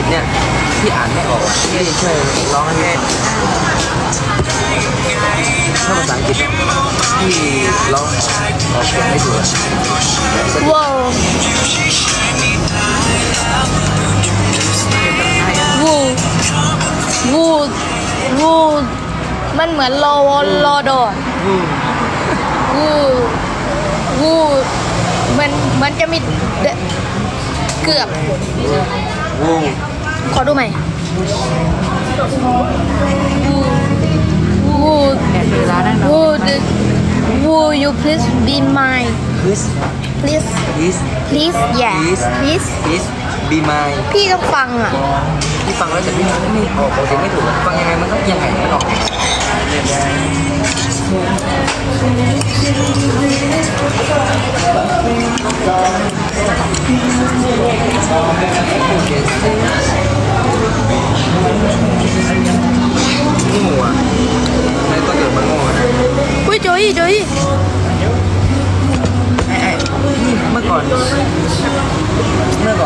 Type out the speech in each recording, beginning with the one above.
ฤษเนี่ยที่อ่านไม่ออกอะที่ช่วยร้องให้แม่ถ้าภาษาอังกฤษเนี่ยที่ร้องออกเสียงไม่ถูกอะว้าววูวูวูมันเหมือนรอวอรอดออืมวูวูมันมันจะมีเดเกือบวู ขอดูใหม่วูวูแต่คือร้านนั่นเนาะวู the- Will you please be mine พิส please พิส please yeah Please please พิสบีมายพี่ต้องฟังอะที่ฟังแล้วแต่พี่ไม่ออกออกเสียงไม่ถูกอะฟังยังไงมันก็ยังไงมันออก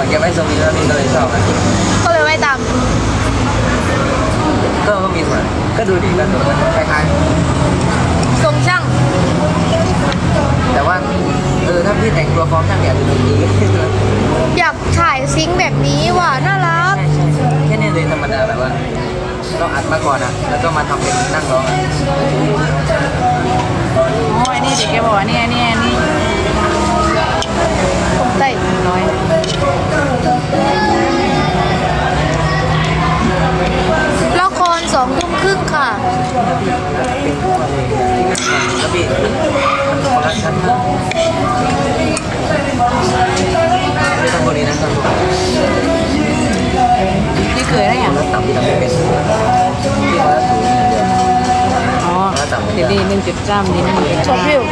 เมื่อก่อนแกไม่ทรงนี้แล้วนี่ก็เลยชอบอะก็เลยไม่ตามก็ก็มีส่วนก็ดูดีก็ดูมันคล้ายทรงช่างๆแต่ว่าเออถ้าพี่แต่งตัวฟอร์มช่างเนี่ยดูดีอยากถ่ายซิงค์แบบนี้ว่ะน่ารักแค่นี้เลยธรรมดาแบบว่าต้องอัดมาก่อนอะแล้วก็มาทำเป็นนั่งร้องอะโอ้ยนี่เด็กแกบอกว่าเนี่ยเนี่ยนี่ผมเต้ร้อย พี่มันคนละชั้นนะไม่ต้องคนนี้นะทำคนนี่เคยได้ยังละต่ำที่ทำไม่เป็นพี่คนละสูงอย่างเดียวอ๋อเดี๋ยวดีหนึ่งจุดจ้ำดีหนึ่งจุดชมวิว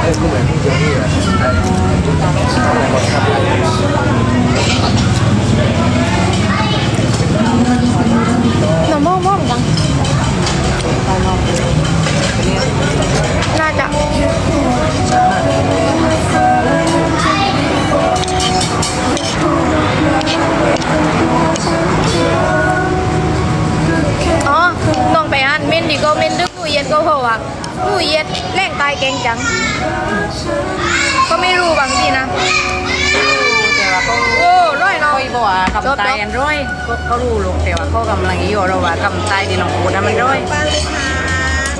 เออก็เหมือนพี่เจนี่อะเอออะไร หมดครับหนูมองมองจังน่าจะอ๋อน้องไปอ่านเมนดีก็เมนดึกหนูเย็นก็เพราะว่าหนูเย็นแรงตายเก่งจัง ก็ไม่รู้บางทีนะโอ้ อยเนาะเขาบอกว่ากำไตอันร้อยเขาเขารู้ลูกแต่ว่าเขากำลังอยู่เราว่ากำไตที่น้องพูดนะมันร้อยบ้างเลยค่ะ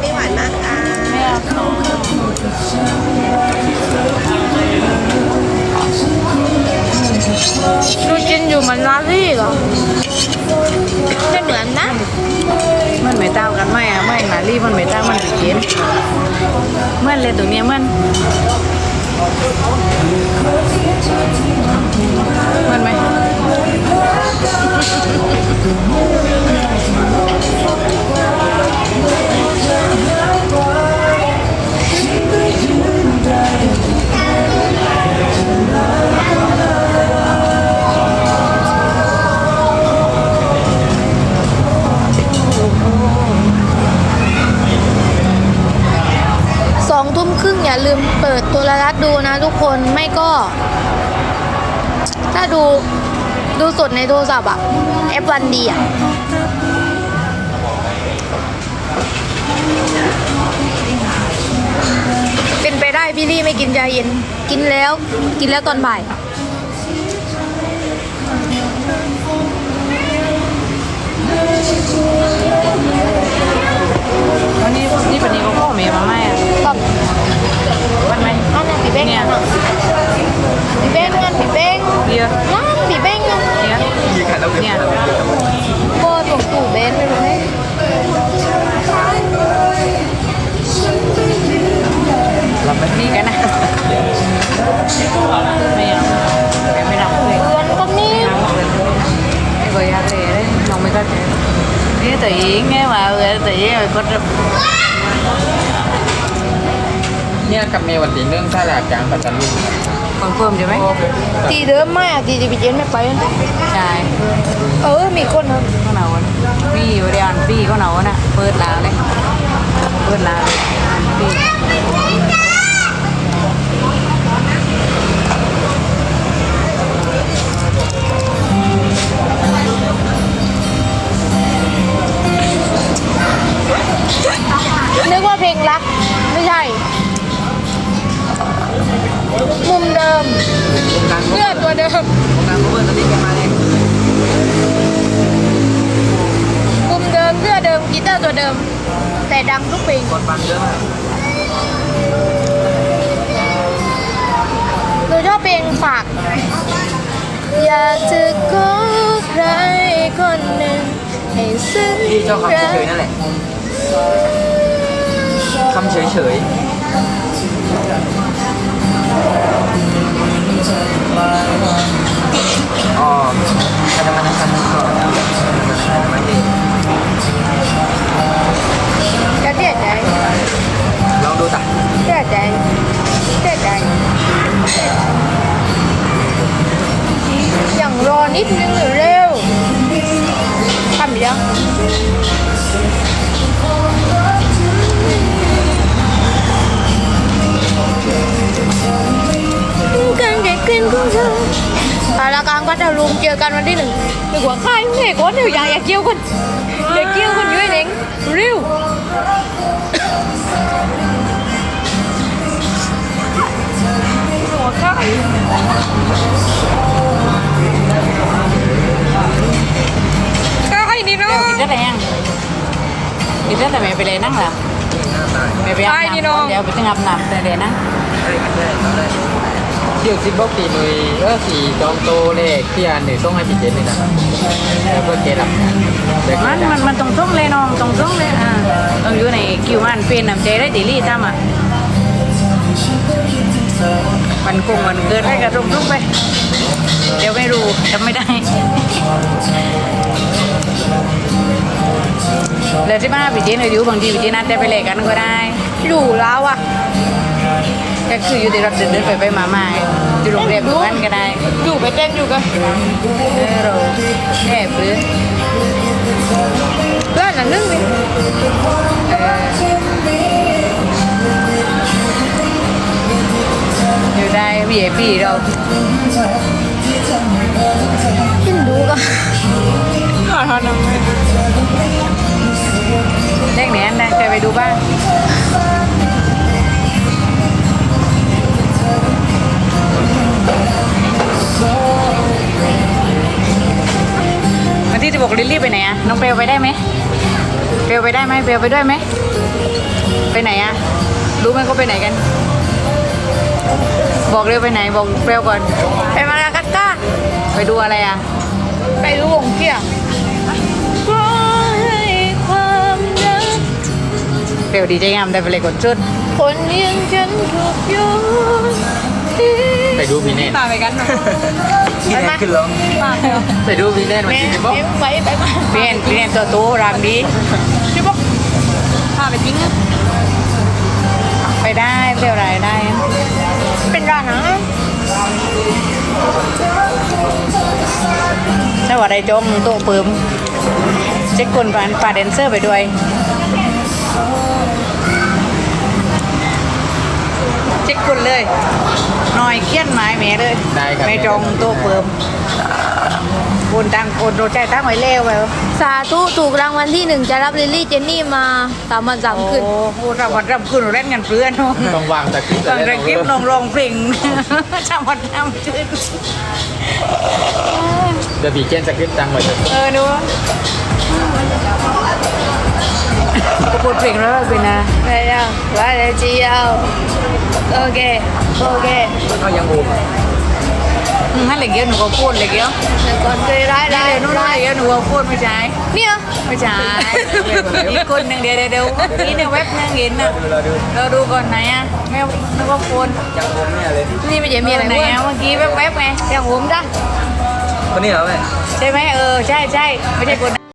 ไม่หวานมากค่ะไม่เอาดูจินอยู่เหมันลาลี่เหรอไม่เหมือนนะ มันไม่เต้ากันไม่อะไม่หนารีมันไม่เต้ามันไปเย็นมันเลยตรงเนี้ยมันมัน อย่าลืมเปิดโทรทัศน์ดูนะทุกคนไม่ก็ ถ้าดูดูสดในโทรศัพท์อะแอปวันดีอะเป็นไปได้พี่ลี่ไม่กินยาเย็น กินแล้วกินแล้วตอนบ่ายวันนี้นี่ปนี้ก็พ่อเมีมาไม่อะก็มันไหม นั้นพี่เบ้งเนี่ยนั่นน่ะพี่เบ้งงั้นพี่เบ้งเดียวนั่นพี่เบ้งนั่นเนี่ยมีการเอาเงิน เนี่ยก็ถูกตู่เบนไม่รู้ไหมรับไหมนี่กันนะไม่เอาไม่ไม่รับเลยเพื่อนคนนี้ไม่เคยฮัทเลยเลยน้องไม่ก็นี่ตัวเองไงว่าเออตัวเองก็จะเนี่ยกับเมวันตีเรื่องท่าหลากกลางปัตตานีคอนเฟิร์มใช่ไหมตีเดิมไม่อะตีจะไปเจนไม่ไปใช่เออมีคนนะก็หนาวนะพี่อยู่เรียนพี่ก็หนาวนะเปิดลาเลยเปิดลาเลยพี่ ตัวเดิมวงการโคเวอร์ตอนนี้แกมาแรงมุมเดิมเสื้อเดิมกีตาร์ตัวเดิม แต่ดังทุกเพลงกดฟังเยอะมากหนูชอบเพลงฝาก อยากจะขอใครคนหนึ่งให้ซึ้งพี่ชอบคำเฉยๆนั่นแหละคำเฉยๆ สารกลางก็จะรวมเจอกันวันที่หนึ่งหนึ่งหัวค่ายไม่เห็นก้อนเดียวอยากอยากเกี่ยวกันอยากเกี่ยวกันอยู่ไอ้เด้งเร็วหัวข้าวก็ให้ดีเนาะกินได้แต่ยังกินได้แต่ไม่ไปเลยนั่งหรอหน้าตายไม่ไปอาบน้ำก่อนเดี๋ยวไปถึงอาบน้ำแต่เดี๋ยวนะ เดี๋ยวสิบอกตีหนุยเออสี่จอมโตเลขที่อันหนึ่งต้องให้พี่เจนเลยนะครับแล้วก็เจนหลับเด็กมันมันมันตรงช่องเลยน้องตรงช่องเลยอ่าต้องอยู่ในคิวมันเป็นน้ำใจได้ตีลี่ทำอะมันคงมันเกิดให้กระทุ่มทุ่งไป เดี๋ยวไม่รู้จำไม่ได้แล้วที่บ้านพี่เจนอายุบางทีพี่เจนนัดได้ไปเลยกันก็ได้อยู่แล้วอะ ก็คืออยู่ที่รับเดินเดินไปไปมามาอยู่โรงเรียนอยู่บ้านก็ได้อยู่ไปเต้นอยู่กันเออเราแค่เพื่อนเพื่อนอะนึ่งดิเอยู่ได้ VIP เรากินดูกันเด็กเนี้ยนะเคยไปดูบ้าง บอกลิลลี่ไปไหนอะน้องเปลวไปได้ไหมเปลวไปได้ไหมเปลวไปด้วยไหมไปไหนอะรู้ไหมเขาไปไหนกัน บอกเร็วไปไหนบอกเปลวก่อน ไปมาลากัสก้าไปดูอะไรอะไปดูวงเกี่ยเพราะให้ความรักเปลวดีใจงามได้ไปเลยกดชุด คนอยังฉันถูกโยน ทิ้งไปดูพี่เน่นตาไปกันที่แรกขึ้นร้องไปดูพี่เน่นมาแม่จริงบอกแม่ไปไปมาเปลี่ยนเปลี่ยนตัวโตรามดีชิบอกพาไปทิ้งอะไปได้เปลวไรได้ เป็นร้านอาหารถ้าว่าได้จงโต๊ะเปิมเช็คคนผ่านป่าแดนเซอร์ไปด้วยเช็คคนเลยหน่ อยเครียดหมายแม่เลยได้ครับ ไม่จองโต๊ะเปิมโอนตังโอนโรใจตั้งไว้แล้วไปสาธุถูกรางวัลที่หนึ่งจะรับลิลลี่เจนนี่มาสามวันสามโอ้คืนโหรำวันรำคืนเราเล่นกันเพื่อนต้องวางตะคริปต์ตอนแรกคลิปน้องร้องเพลงจำวันจำชื่อเดี๋ยวพี่เจนสคริปต์ตังไว้เถอะเออดูก็พูดเพลงแล้วเป็นนะไปแล้วว่าแล้วเจียว โอเค โอเคก็ยังบูมอืมให้เหล็กเยอะหนูก็พูดเหล็กเยอะแต่ก่อนเคยร้ายได้ร้ายเลยนู่นร้ายเหล็กเยอะหนูก็พูดไม่ใช่เนี่ยไม่ใช่อีกคนหนึ่งเดี๋ยวเดี๋ยวเดี๋ยวนี่ในเว็บนั่งเห็นนะดูเราดูเราดูก่อนไหนอะไม่นึกว่าคนยังบูมเนี่ยเลยนี่ไม่ใช่มีอะไรไหนวะอะเมื่อกี้แวบๆไงอย่างผมจ้ะคนนี้เหรอแม่ใช่ไหมเออใช่ใช่ไม่ใช่คน